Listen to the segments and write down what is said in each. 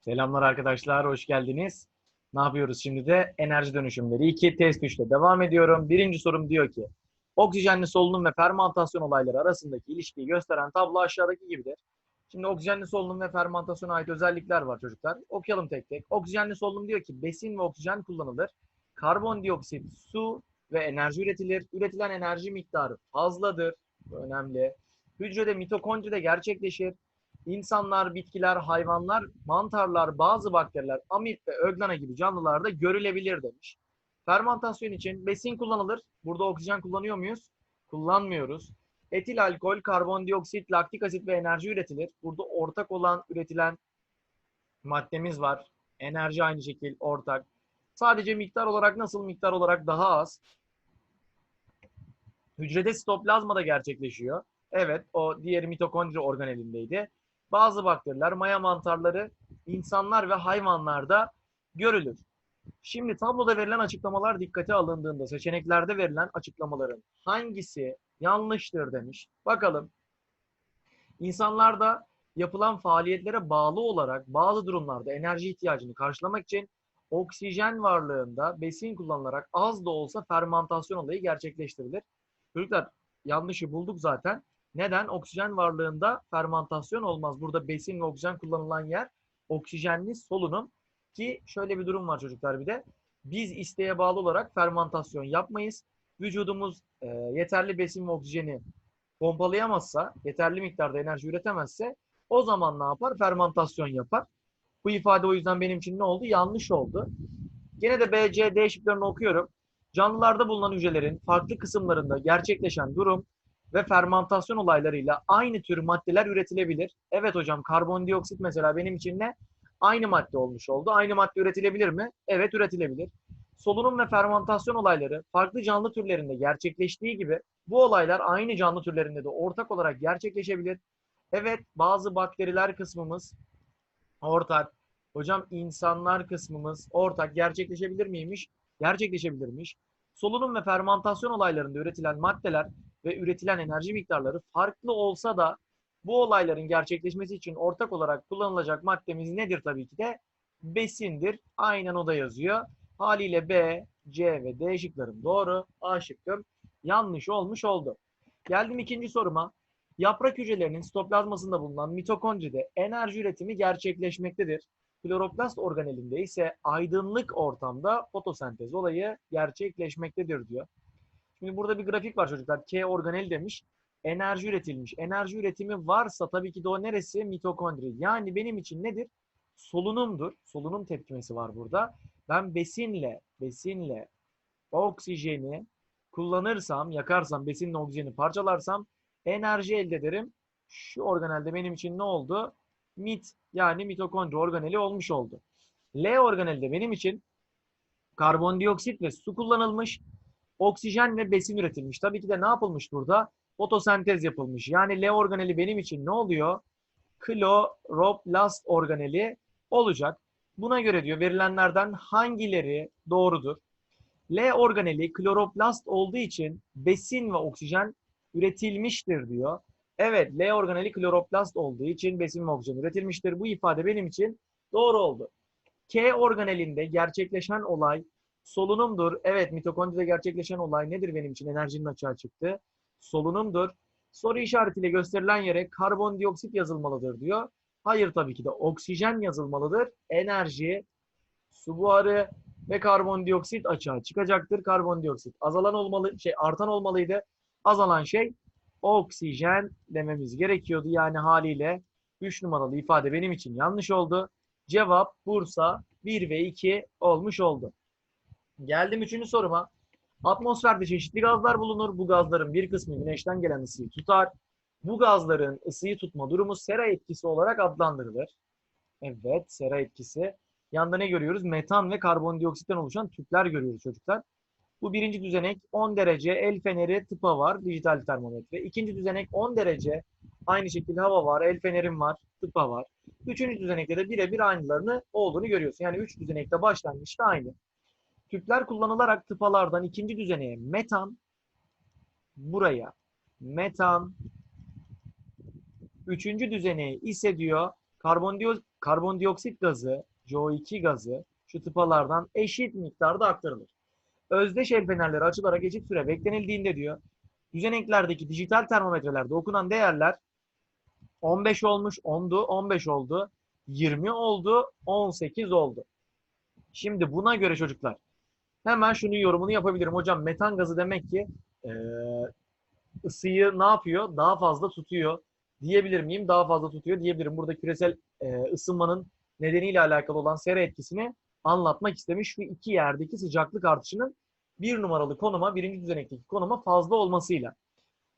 Selamlar arkadaşlar, hoş geldiniz. Ne yapıyoruz şimdi de? Enerji dönüşümleri 2 test 3'te devam ediyorum. Birinci sorum diyor ki, oksijenli solunum ve fermantasyon olayları arasındaki ilişkiyi gösteren tablo aşağıdaki gibidir. Şimdi oksijenli solunum ve fermantasyona ait özellikler var çocuklar. Okuyalım tek tek. Oksijenli solunum diyor ki, besin ve oksijen kullanılır. Karbondioksit, su ve enerji üretilir. Üretilen enerji miktarı fazladır. Bu önemli. Hücrede mitokondride gerçekleşir. İnsanlar, bitkiler, hayvanlar, mantarlar, bazı bakteriler, amip ve öglana gibi canlılarda görülebilir demiş. Fermantasyon için besin kullanılır. Burada oksijen kullanıyor muyuz? Kullanmıyoruz. Etil alkol, karbondioksit, laktik asit ve enerji üretilir. Burada ortak olan üretilen maddemiz var. Enerji aynı şekil ortak. Sadece miktar olarak nasıl? Miktar olarak daha az. Hücrede sitoplazmada gerçekleşiyor. Evet, o diğer mitokondri organelindeydi. Bazı bakteriler, maya mantarları, insanlar ve hayvanlarda görülür. Şimdi tabloda verilen açıklamalar dikkate alındığında seçeneklerde verilen açıklamaların hangisi yanlıştır demiş. Bakalım. İnsanlarda yapılan faaliyetlere bağlı olarak bazı durumlarda enerji ihtiyacını karşılamak için oksijen varlığında besin kullanılarak az da olsa fermantasyon olayı gerçekleştirilir. Çocuklar yanlışı bulduk zaten. Neden? Oksijen varlığında fermantasyon olmaz. Burada besin ve oksijen kullanılan yer oksijenli solunum. Ki şöyle bir durum var çocuklar bir de. Biz isteğe bağlı olarak fermantasyon yapmayız. Vücudumuz e, yeterli besin ve oksijeni pompalayamazsa, yeterli miktarda enerji üretemezse o zaman ne yapar? Fermantasyon yapar. Bu ifade o yüzden benim için ne oldu? Yanlış oldu. Gene de B, C, D şıklarını okuyorum. Canlılarda bulunan hücrelerin farklı kısımlarında gerçekleşen durum ve fermantasyon olaylarıyla aynı tür maddeler üretilebilir. Evet hocam karbondioksit mesela benim için ne? Aynı madde olmuş oldu. Aynı madde üretilebilir mi? Evet üretilebilir. Solunum ve fermantasyon olayları farklı canlı türlerinde gerçekleştiği gibi bu olaylar aynı canlı türlerinde de ortak olarak gerçekleşebilir. Evet bazı bakteriler kısmımız ortak. Hocam insanlar kısmımız ortak gerçekleşebilir miymiş? Gerçekleşebilirmiş. Solunum ve fermantasyon olaylarında üretilen maddeler ve üretilen enerji miktarları farklı olsa da bu olayların gerçekleşmesi için ortak olarak kullanılacak maddemiz nedir tabii ki de? Besindir. Aynen o da yazıyor. Haliyle B, C ve D şıklarım doğru. A şıkkım yanlış olmuş oldu. Geldim ikinci soruma. Yaprak hücrelerinin sitoplazmasında bulunan mitokondride enerji üretimi gerçekleşmektedir. Kloroplast organelinde ise aydınlık ortamda fotosentez olayı gerçekleşmektedir diyor. Şimdi burada bir grafik var çocuklar. K organeli demiş. Enerji üretilmiş. Enerji üretimi varsa tabii ki de o neresi? Mitokondri. Yani benim için nedir? Solunumdur. Solunum tepkimesi var burada. Ben besinle, besinle oksijeni kullanırsam, yakarsam, besinle oksijeni parçalarsam enerji elde ederim. Şu organelde benim için ne oldu? Mit yani mitokondri organeli olmuş oldu. L organelde benim için karbondioksit ve su kullanılmış oksijen ve besin üretilmiş. Tabii ki de ne yapılmış burada? Fotosentez yapılmış. Yani L organeli benim için ne oluyor? Kloroplast organeli olacak. Buna göre diyor verilenlerden hangileri doğrudur? L organeli kloroplast olduğu için besin ve oksijen üretilmiştir diyor. Evet, L organeli kloroplast olduğu için besin ve oksijen üretilmiştir. Bu ifade benim için doğru oldu. K organelinde gerçekleşen olay solunumdur. Evet, mitokondride gerçekleşen olay nedir benim için? Enerjinin açığa çıktı. Solunumdur. Soru işaretiyle gösterilen yere karbondioksit yazılmalıdır diyor. Hayır tabii ki de oksijen yazılmalıdır. Enerji, su buharı ve karbondioksit açığa çıkacaktır. Karbondioksit azalan olmalı, şey artan olmalıydı. Azalan şey oksijen dememiz gerekiyordu. Yani haliyle 3 numaralı ifade benim için yanlış oldu. Cevap Bursa 1 ve 2 olmuş oldu. Geldim üçüncü soruma. Atmosferde çeşitli gazlar bulunur. Bu gazların bir kısmı güneşten gelen ısıyı tutar. Bu gazların ısıyı tutma durumu sera etkisi olarak adlandırılır. Evet, sera etkisi. Yanda ne görüyoruz? Metan ve karbondioksitten oluşan tüpler görüyoruz çocuklar. Bu birinci düzenek 10 derece el feneri tıpa var, dijital termometre. İkinci düzenek 10 derece aynı şekilde hava var, el fenerim var, tıpa var. Üçüncü düzenekte de birebir aynılarını olduğunu görüyorsun. Yani üç düzenekte başlangıçta aynı. Tüpler kullanılarak tıpalardan ikinci düzeneye metan, buraya metan, üçüncü düzeneye ise diyor karbondioksit, karbondioksit gazı, CO2 gazı şu tıpalardan eşit miktarda aktarılır. Özdeş el fenerleri açılarak eşit süre beklenildiğinde diyor, düzeneklerdeki dijital termometrelerde okunan değerler 15 olmuş, 10'du, 15 oldu, 20 oldu, 18 oldu. Şimdi buna göre çocuklar hemen şunu yorumunu yapabilirim. Hocam metan gazı demek ki e, ısıyı ne yapıyor? Daha fazla tutuyor diyebilir miyim? Daha fazla tutuyor diyebilirim. Burada küresel e, ısınmanın nedeniyle alakalı olan sera etkisini anlatmak istemiş. Şu iki yerdeki sıcaklık artışının bir numaralı konuma, birinci düzenekteki konuma fazla olmasıyla.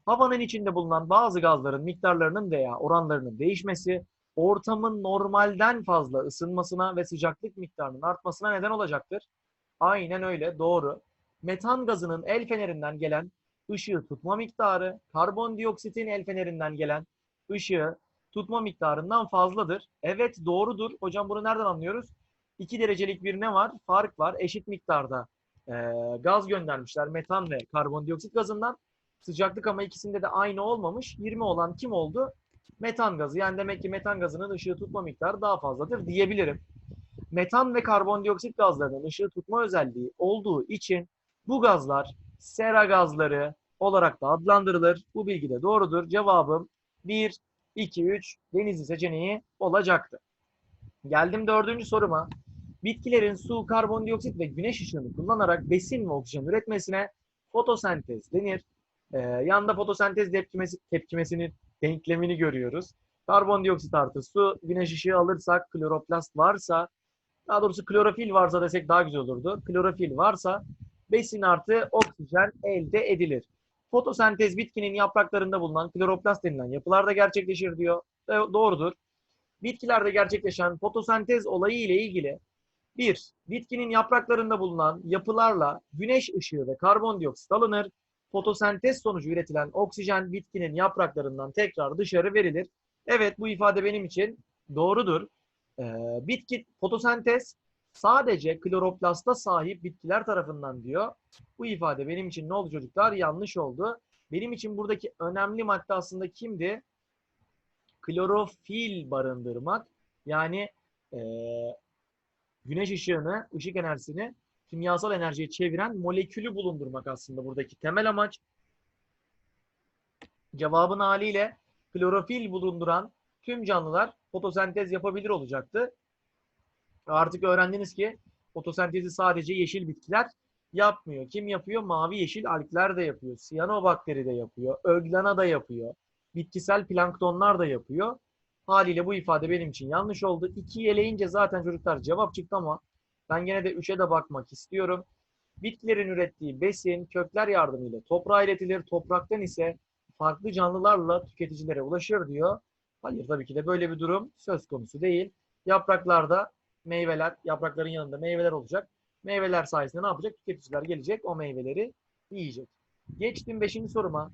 Havanın içinde bulunan bazı gazların miktarlarının veya oranlarının değişmesi, ortamın normalden fazla ısınmasına ve sıcaklık miktarının artmasına neden olacaktır. Aynen öyle, doğru. Metan gazının el fenerinden gelen ışığı tutma miktarı, karbondioksitin el fenerinden gelen ışığı tutma miktarından fazladır. Evet doğrudur. Hocam bunu nereden anlıyoruz? 2 derecelik bir ne var? Fark var. Eşit miktarda e, gaz göndermişler. Metan ve karbondioksit gazından. Sıcaklık ama ikisinde de aynı olmamış. 20 olan kim oldu? Metan gazı. Yani demek ki metan gazının ışığı tutma miktarı daha fazladır diyebilirim. Metan ve karbondioksit gazlarının ışığı tutma özelliği olduğu için bu gazlar sera gazları olarak da adlandırılır. Bu bilgi de doğrudur. Cevabım 1, 2, 3 denizli seçeneği olacaktı. Geldim dördüncü soruma. Bitkilerin su, karbondioksit ve güneş ışığını kullanarak besin ve oksijen üretmesine fotosentez denir. Ee, yanda fotosentez tepkimesi, tepkimesinin denklemini görüyoruz. Karbondioksit artı su, güneş ışığı alırsak, kloroplast varsa, daha doğrusu klorofil varsa desek daha güzel olurdu. Klorofil varsa besin artı oksijen elde edilir. Fotosentez bitkinin yapraklarında bulunan kloroplast denilen yapılarda gerçekleşir diyor. Doğrudur. Bitkilerde gerçekleşen fotosentez olayı ile ilgili bir, bitkinin yapraklarında bulunan yapılarla güneş ışığı ve karbondioksit alınır. Fotosentez sonucu üretilen oksijen bitkinin yapraklarından tekrar dışarı verilir. Evet bu ifade benim için doğrudur. Ee, bitki fotosentez sadece kloroplasta sahip bitkiler tarafından diyor. Bu ifade benim için ne oldu çocuklar? Yanlış oldu. Benim için buradaki önemli madde aslında kimdi? Klorofil barındırmak. Yani e, güneş ışığını, ışık enerjisini kimyasal enerjiye çeviren molekülü bulundurmak aslında buradaki temel amaç. Cevabın haliyle klorofil bulunduran tüm canlılar fotosentez yapabilir olacaktı. Artık öğrendiniz ki fotosentezi sadece yeşil bitkiler yapmıyor. Kim yapıyor? Mavi yeşil algler de yapıyor. Siyanobakteri de yapıyor. Öglana da yapıyor. Bitkisel planktonlar da yapıyor. Haliyle bu ifade benim için yanlış oldu. 2'yi eleyince zaten çocuklar cevap çıktı ama ben gene de 3'e de bakmak istiyorum. Bitkilerin ürettiği besin kökler yardımıyla toprağa iletilir. Topraktan ise farklı canlılarla tüketicilere ulaşır diyor. Hayır tabii ki de böyle bir durum söz konusu değil. Yapraklarda meyveler, yaprakların yanında meyveler olacak. Meyveler sayesinde ne yapacak? Tüketiciler gelecek, o meyveleri yiyecek. Geçtim 5. soruma.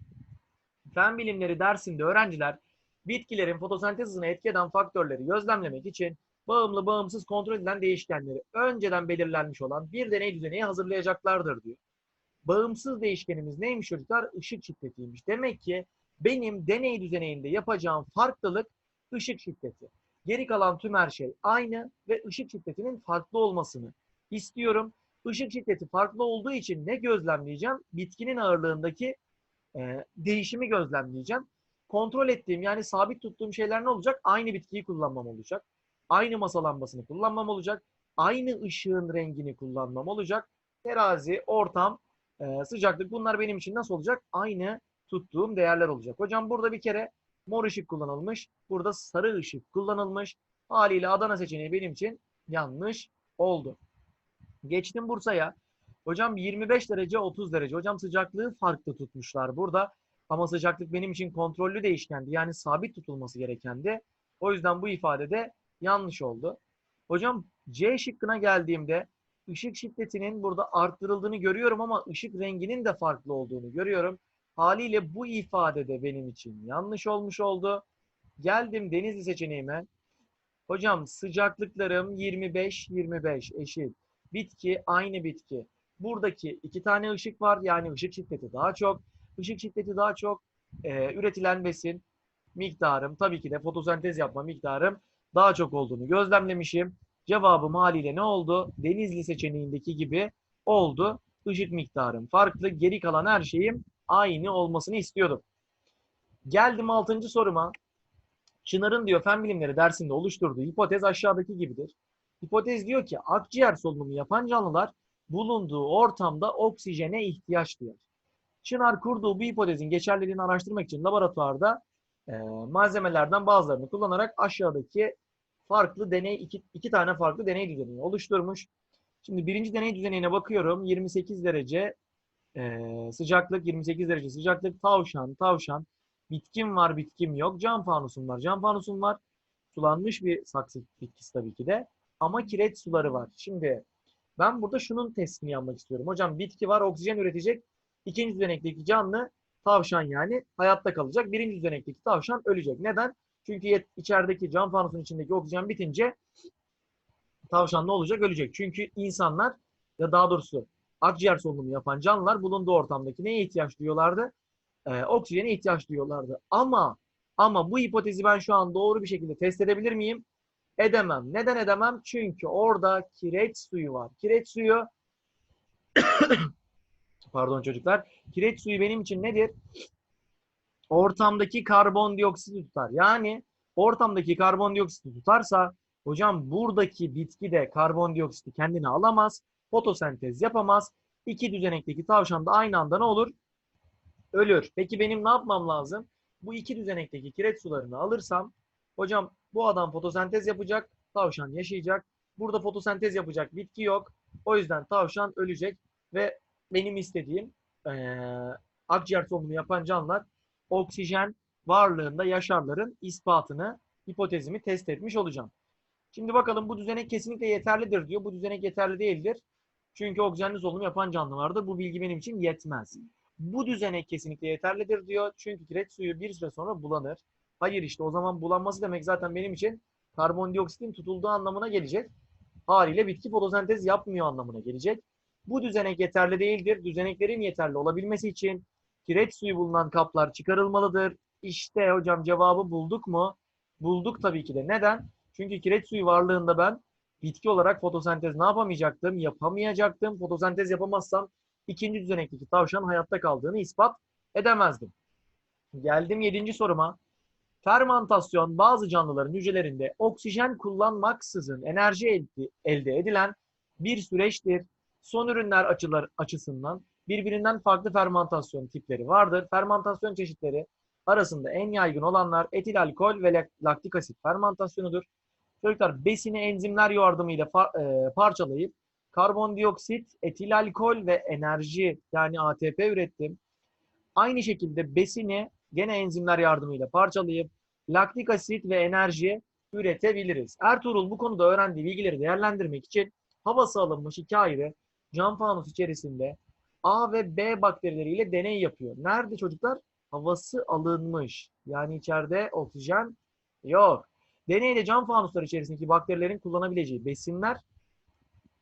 Fen bilimleri dersinde öğrenciler bitkilerin fotosentez hızına etki eden faktörleri gözlemlemek için bağımlı bağımsız kontrol edilen değişkenleri önceden belirlenmiş olan bir deney düzeneği hazırlayacaklardır diyor. Bağımsız değişkenimiz neymiş çocuklar? Işık şiddetiymiş. Demek ki benim deney düzeneğinde yapacağım farklılık ışık şiddeti. Geri kalan tüm her şey aynı ve ışık şiddetinin farklı olmasını istiyorum. Işık şiddeti farklı olduğu için ne gözlemleyeceğim? Bitkinin ağırlığındaki e, değişimi gözlemleyeceğim. Kontrol ettiğim yani sabit tuttuğum şeyler ne olacak? Aynı bitkiyi kullanmam olacak. Aynı masa lambasını kullanmam olacak. Aynı ışığın rengini kullanmam olacak. Terazi, ortam, e, sıcaklık bunlar benim için nasıl olacak? Aynı tuttuğum değerler olacak. Hocam burada bir kere mor ışık kullanılmış. Burada sarı ışık kullanılmış. Haliyle Adana seçeneği benim için yanlış oldu. Geçtim Bursa'ya. Hocam 25 derece 30 derece. Hocam sıcaklığı farklı tutmuşlar burada. Ama sıcaklık benim için kontrollü değişkendi. Yani sabit tutulması gerekendi. O yüzden bu ifadede yanlış oldu. Hocam C şıkkına geldiğimde ışık şiddetinin burada arttırıldığını görüyorum ama ışık renginin de farklı olduğunu görüyorum. Haliyle bu ifade de benim için yanlış olmuş oldu. Geldim Denizli seçeneğime. Hocam sıcaklıklarım 25-25 eşit. Bitki aynı bitki. Buradaki iki tane ışık var. Yani ışık şiddeti daha çok. Işık şiddeti daha çok. E, üretilen besin miktarım tabii ki de fotosentez yapma miktarım daha çok olduğunu gözlemlemişim. Cevabım haliyle ne oldu? Denizli seçeneğindeki gibi oldu. Işık miktarım farklı. Geri kalan her şeyim aynı olmasını istiyordum. Geldim 6. soruma. Çınar'ın diyor fen bilimleri dersinde oluşturduğu hipotez aşağıdaki gibidir. Hipotez diyor ki akciğer solunumu yapan canlılar bulunduğu ortamda oksijene ihtiyaç duyar. Çınar kurduğu bu hipotezin geçerliliğini araştırmak için laboratuvarda e, malzemelerden bazılarını kullanarak aşağıdaki farklı deney, iki, iki tane farklı deney düzenini oluşturmuş. Şimdi birinci deney düzenine bakıyorum. 28 derece e, sıcaklık, 28 derece sıcaklık, tavşan, tavşan, bitkim var, bitkim yok, cam fanusum var, cam fanusum var. Sulanmış bir saksı bitkisi tabii ki de. Ama kireç suları var. Şimdi ben burada şunun testini yapmak istiyorum. Hocam bitki var, oksijen üretecek. İkinci düzenekteki canlı tavşan yani hayatta kalacak. Birinci düzenekteki tavşan ölecek. Neden? Çünkü içerideki cam fanusun içindeki oksijen bitince tavşan ne olacak? Ölecek. Çünkü insanlar ya daha doğrusu akciğer solunumu yapan canlılar bulunduğu ortamdaki neye ihtiyaç duyuyorlardı? Ee, oksijene ihtiyaç duyuyorlardı. Ama ama bu hipotezi ben şu an doğru bir şekilde test edebilir miyim? Edemem. Neden edemem? Çünkü orada kireç suyu var. Kireç suyu pardon çocuklar. Kireç suyu benim için nedir? Ortamdaki karbondioksiti tutar. Yani ortamdaki karbondioksiti tutarsa hocam buradaki bitki de karbondioksiti kendine alamaz. Fotosentez yapamaz. İki düzenekteki tavşan da aynı anda ne olur? Ölür. Peki benim ne yapmam lazım? Bu iki düzenekteki kireç sularını alırsam hocam bu adam fotosentez yapacak. Tavşan yaşayacak. Burada fotosentez yapacak bitki yok. O yüzden tavşan ölecek ve benim istediğim ee, akciğer solunumu yapan canlılar oksijen varlığında yaşarların ispatını, hipotezimi test etmiş olacağım. Şimdi bakalım bu düzenek kesinlikle yeterlidir diyor. Bu düzenek yeterli değildir. Çünkü oksijenli solunum yapan canlılarda bu bilgi benim için yetmez. Bu düzenek kesinlikle yeterlidir diyor. Çünkü kireç suyu bir süre sonra bulanır. Hayır işte o zaman bulanması demek zaten benim için karbondioksitin tutulduğu anlamına gelecek. Haliyle bitki fotosentez yapmıyor anlamına gelecek. Bu düzenek yeterli değildir. Düzeneklerin yeterli olabilmesi için kireç suyu bulunan kaplar çıkarılmalıdır. İşte hocam cevabı bulduk mu? Bulduk tabii ki de. Neden? Çünkü kireç suyu varlığında ben bitki olarak fotosentez ne yapamayacaktım? Yapamayacaktım. Fotosentez yapamazsam ikinci düzenekteki tavşan hayatta kaldığını ispat edemezdim. Geldim yedinci soruma. Fermantasyon bazı canlıların hücrelerinde oksijen kullanmaksızın enerji elde, edilen bir süreçtir. Son ürünler açılar, açısından birbirinden farklı fermantasyon tipleri vardır. Fermantasyon çeşitleri arasında en yaygın olanlar etil alkol ve laktik asit fermantasyonudur. Çocuklar besini enzimler yardımıyla e, parçalayıp karbondioksit, etil alkol ve enerji yani ATP ürettim. Aynı şekilde besini gene enzimler yardımıyla parçalayıp laktik asit ve enerji üretebiliriz. Ertuğrul bu konuda öğrendiği bilgileri değerlendirmek için havası alınmış iki ayrı cam fanus içerisinde A ve B bakterileriyle deney yapıyor. Nerede çocuklar? Havası alınmış. Yani içeride oksijen yok. Deneyde cam fanuslar içerisindeki bakterilerin kullanabileceği besinler,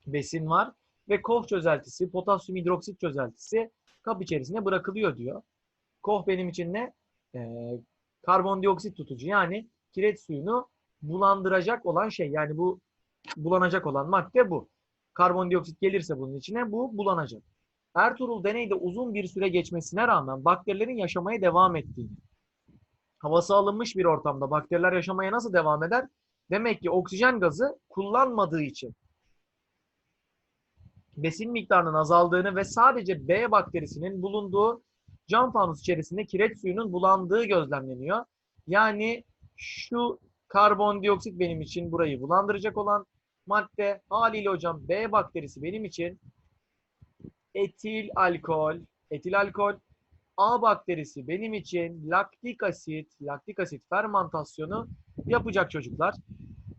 besin var ve koh çözeltisi, potasyum hidroksit çözeltisi kap içerisine bırakılıyor diyor. Koh benim için ne? Ee, karbondioksit tutucu yani kireç suyunu bulandıracak olan şey. Yani bu bulanacak olan madde bu. Karbondioksit gelirse bunun içine bu bulanacak. Ertuğrul deneyde uzun bir süre geçmesine rağmen bakterilerin yaşamaya devam ettiğini, havası alınmış bir ortamda bakteriler yaşamaya nasıl devam eder? Demek ki oksijen gazı kullanmadığı için besin miktarının azaldığını ve sadece B bakterisinin bulunduğu cam fanus içerisinde kireç suyunun bulandığı gözlemleniyor. Yani şu karbondioksit benim için burayı bulandıracak olan madde haliyle hocam B bakterisi benim için etil alkol, etil alkol A bakterisi benim için laktik asit, laktik asit fermentasyonu yapacak çocuklar.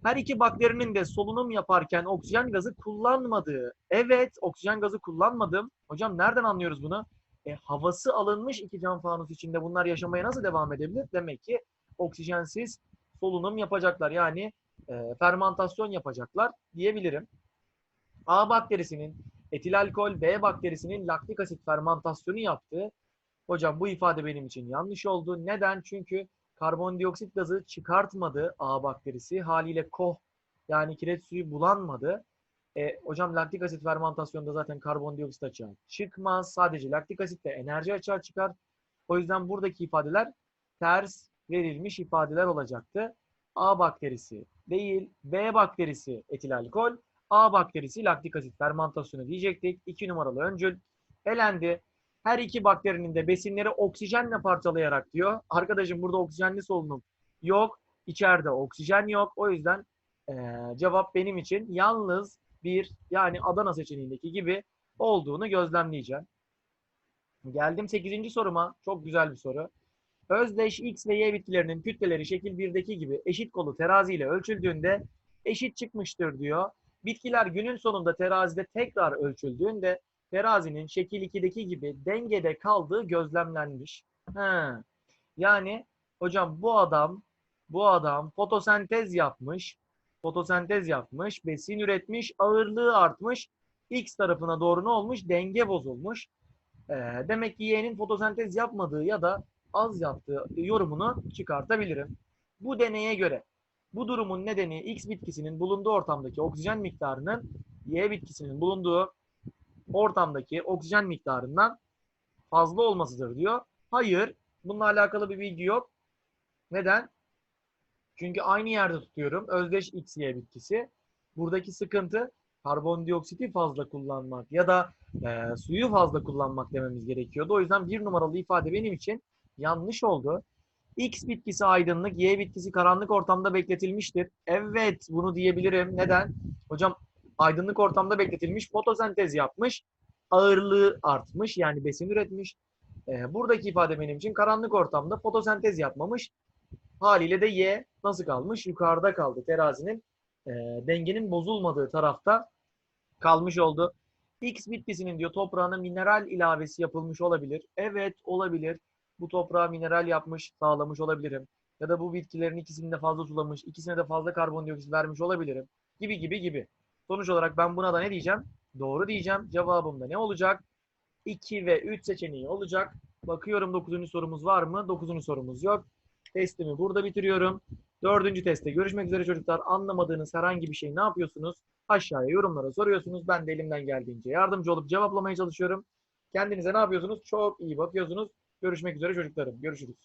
Her iki bakterinin de solunum yaparken oksijen gazı kullanmadığı. Evet, oksijen gazı kullanmadım. Hocam nereden anlıyoruz bunu? E, havası alınmış iki cam fanus içinde bunlar yaşamaya nasıl devam edebilir? Demek ki oksijensiz solunum yapacaklar. Yani e, fermentasyon yapacaklar diyebilirim. A bakterisinin etil alkol, B bakterisinin laktik asit fermentasyonu yaptığı. Hocam bu ifade benim için yanlış oldu. Neden? Çünkü karbondioksit gazı çıkartmadı A bakterisi. Haliyle koh yani kireç suyu bulanmadı. E, hocam laktik asit fermentasyonda zaten karbondioksit açığa çıkmaz. Sadece laktik asitte enerji açığa çıkar. O yüzden buradaki ifadeler ters verilmiş ifadeler olacaktı. A bakterisi değil, B bakterisi etil alkol, A bakterisi laktik asit fermentasyonu diyecektik. 2 numaralı öncül elendi. Her iki bakterinin de besinleri oksijenle parçalayarak diyor. Arkadaşım burada oksijenli solunum yok. İçeride oksijen yok. O yüzden eee, cevap benim için yalnız bir yani Adana seçeneğindeki gibi olduğunu gözlemleyeceğim. Geldim 8. soruma. Çok güzel bir soru. Özdeş X ve Y bitkilerinin kütleleri şekil 1'deki gibi eşit kolu terazi ile ölçüldüğünde eşit çıkmıştır diyor. Bitkiler günün sonunda terazide tekrar ölçüldüğünde terazinin şekil 2'deki gibi dengede kaldığı gözlemlenmiş. Ha. Yani hocam bu adam bu adam fotosentez yapmış. Fotosentez yapmış, besin üretmiş, ağırlığı artmış. X tarafına doğru ne olmuş? Denge bozulmuş. Ee, demek ki Y'nin fotosentez yapmadığı ya da az yaptığı yorumunu çıkartabilirim. Bu deneye göre bu durumun nedeni X bitkisinin bulunduğu ortamdaki oksijen miktarının Y bitkisinin bulunduğu ortamdaki oksijen miktarından fazla olmasıdır diyor. Hayır, bununla alakalı bir bilgi yok. Neden? Çünkü aynı yerde tutuyorum. Özdeş XY bitkisi. Buradaki sıkıntı karbondioksiti fazla kullanmak ya da e, suyu fazla kullanmak dememiz gerekiyordu. O yüzden bir numaralı ifade benim için yanlış oldu. X bitkisi aydınlık, Y bitkisi karanlık ortamda bekletilmiştir. Evet, bunu diyebilirim. Neden? Hocam aydınlık ortamda bekletilmiş, fotosentez yapmış, ağırlığı artmış yani besin üretmiş. Ee, buradaki ifade benim için karanlık ortamda fotosentez yapmamış. Haliyle de Y nasıl kalmış? Yukarıda kaldı. Terazinin e, dengenin bozulmadığı tarafta kalmış oldu. X bitkisinin diyor toprağına mineral ilavesi yapılmış olabilir. Evet olabilir. Bu toprağa mineral yapmış, sağlamış olabilirim. Ya da bu bitkilerin ikisini de fazla sulamış, ikisine de fazla karbondioksit vermiş olabilirim. Gibi gibi gibi. Sonuç olarak ben buna da ne diyeceğim? Doğru diyeceğim. Cevabım da ne olacak? 2 ve 3 seçeneği olacak. Bakıyorum 9. sorumuz var mı? 9. sorumuz yok. Testimi burada bitiriyorum. 4. testte görüşmek üzere çocuklar. Anlamadığınız herhangi bir şey ne yapıyorsunuz? Aşağıya yorumlara soruyorsunuz. Ben de elimden geldiğince yardımcı olup cevaplamaya çalışıyorum. Kendinize ne yapıyorsunuz? Çok iyi bakıyorsunuz. Görüşmek üzere çocuklarım. Görüşürüz.